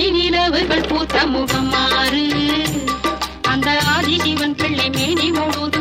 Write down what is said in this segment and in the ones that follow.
ஆடி நிலவுகள் பூத்த முகமாறு அந்த ஆதி சிவன் பிள்ளை மேனி முழுதும்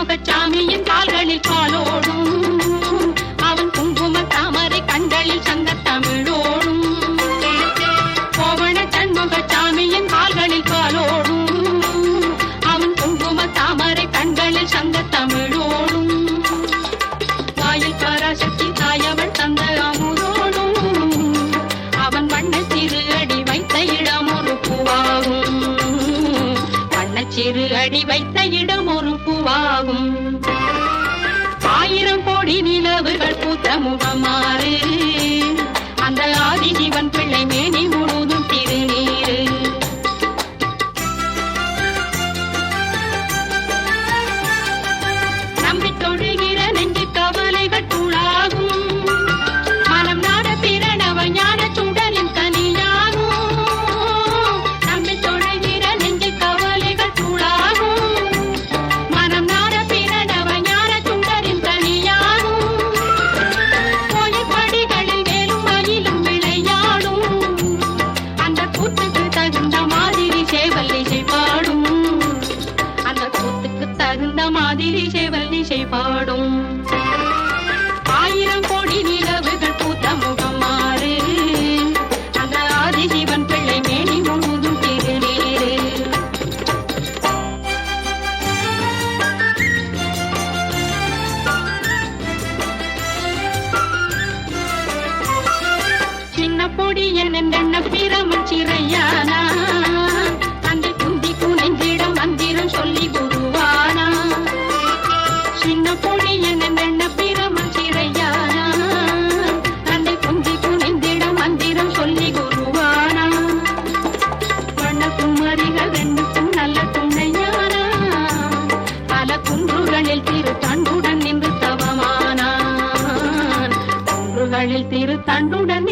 சண்முகச்சாமியின் கால்களில் காலோடு సముగమారే தேவர் திசை பாடும். ஆயிரம் கோடி நிலவுகள் பூத்த மாறு. அந்த ஆதிசிவன் பிள்ளை மேனி முழுதும் திருநீரு சின்ன பொடி என்ன பிறமன் சிறையா. வரிகள் ரெண்டுக்கும் நல்ல துணையானா? பல குன்றுகளில் திரு தண்டுடன் நின்று தவமானான். குன்றுகளில் திரு தண்டுடன்